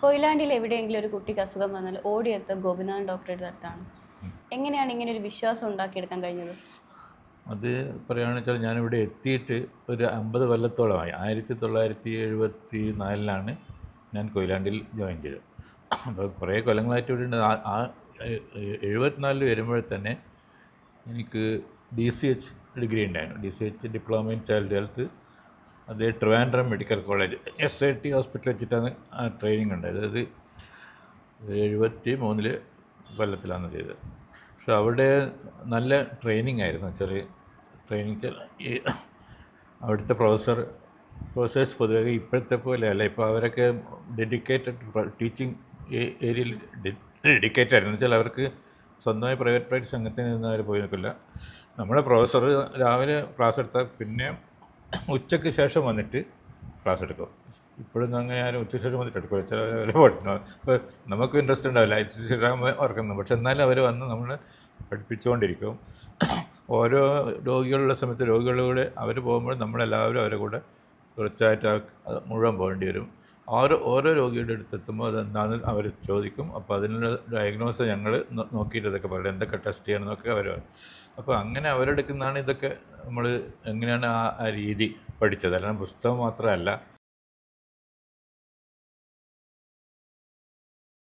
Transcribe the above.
കൊയിലാണ്ടിയിൽ എവിടെയെങ്കിലും ഒരു കുട്ടിക്ക് അസുഖം വന്നാൽ ഓടിയെത്ത ഗോപിനാഥൻ ഡോക്ടറുടെ അടുത്താണ്. എങ്ങനെയാണ് ഇങ്ങനെ ഒരു വിശ്വാസം ഉണ്ടാക്കിയെടുക്കാൻ കഴിഞ്ഞത്? അത് പറയുകയാണെന്ന് വെച്ചാൽ ഞാനിവിടെ എത്തിയിട്ട് ഒരു അമ്പത് കൊല്ലത്തോളമായി. ആയിരത്തി തൊള്ളായിരത്തി എഴുപത്തി നാലിലാണ് ഞാൻ കൊയിലാണ്ടിൽ ജോയിൻ ചെയ്തത്. അപ്പോൾ കുറേ കൊല്ലങ്ങളായിട്ട് ഇവിടെ ഉണ്ട്. ആ- എഴുപത്തിനാലിൽ വരുമ്പോൾ തന്നെ എനിക്ക് ഡി സി എച്ച് ഡിഗ്രി ഉണ്ടായിരുന്നു. D C H diploma in child health അത് Trivandrum medical college S I T hospital വെച്ചിട്ടാണ് ആ ട്രെയിനിങ് ഉണ്ടായത്. അത് എഴുപത്തി മൂന്നിൽ കൊല്ലത്തിലാണ് ചെയ്തത്. പക്ഷെ അവിടെ നല്ല ട്രെയിനിങ് ആയിരുന്നു. ചെറിയ ട്രെയിനിങ് ഈ അവിടുത്തെ പ്രൊഫസർ പ്രൊഫസേഴ്സ് പൊതുവെ ഇപ്പോഴത്തെ പോലെ അല്ല ഇപ്പോൾ അവരൊക്കെ ഡെഡിക്കേറ്റഡ് ടീച്ചിങ് ഏരിയയിൽ ഡെഡിക്കേറ്റഡ് ആയിരുന്നു. വെച്ചാൽ അവർക്ക് സ്വന്തമായി പ്രൈവറ്റ് പ്രൈവറ്റ് സംഘത്തിൽ നിന്ന് അവർ പോയി നിൽക്കില്ല. നമ്മുടെ പ്രൊഫസർ രാവിലെ ക്ലാസ് എടുത്താൽ പിന്നെ ഉച്ചയ്ക്ക് ശേഷം വന്നിട്ട് ക്ലാസ് എടുക്കും. ഇപ്പോഴും അങ്ങനെ ആരും ഉച്ചയ്ക്ക് ശേഷം വന്നിട്ട് എടുക്കില്ല. ചില ഇപ്പോൾ നമുക്ക് ഇൻട്രസ്റ്റ് ഉണ്ടാവില്ല. ഇൻസ്റ്റിറ്റ്യൂട്ട് ഓർക്കുന്നു പക്ഷെ എന്നാലും അവർ വന്ന് നമ്മൾ പഠിപ്പിച്ചുകൊണ്ടിരിക്കും. ഓരോ രോഗികളുള്ള സമയത്ത് രോഗികളുടെ കൂടെ അവർ പോകുമ്പോൾ നമ്മളെല്ലാവരും അവരെ കൂടെ തുടർച്ചയായിട്ട് മുഴുവൻ പോകേണ്ടി വരും. ഓരോ ഓരോ രോഗിയുടെ അടുത്തെത്തുമ്പോൾ അതെന്താണെന്ന് അവർ ചോദിക്കും. അപ്പോൾ അതിനുള്ള ഡയഗ്നോസ് ഞങ്ങൾ നോക്കിയിട്ട് ഇതൊക്കെ പറയും എന്തൊക്കെ ടെസ്റ്റ് ചെയ്യണമെന്നൊക്കെ അവർ അപ്പോൾ അങ്ങനെ അവരെടുക്കുന്നതാണ് ഇതൊക്കെ നമ്മൾ എങ്ങനെയാണ് ആ ആ രീതി പഠിച്ചത്. അല്ലാണ്ട് പുസ്തകം മാത്രമല്ല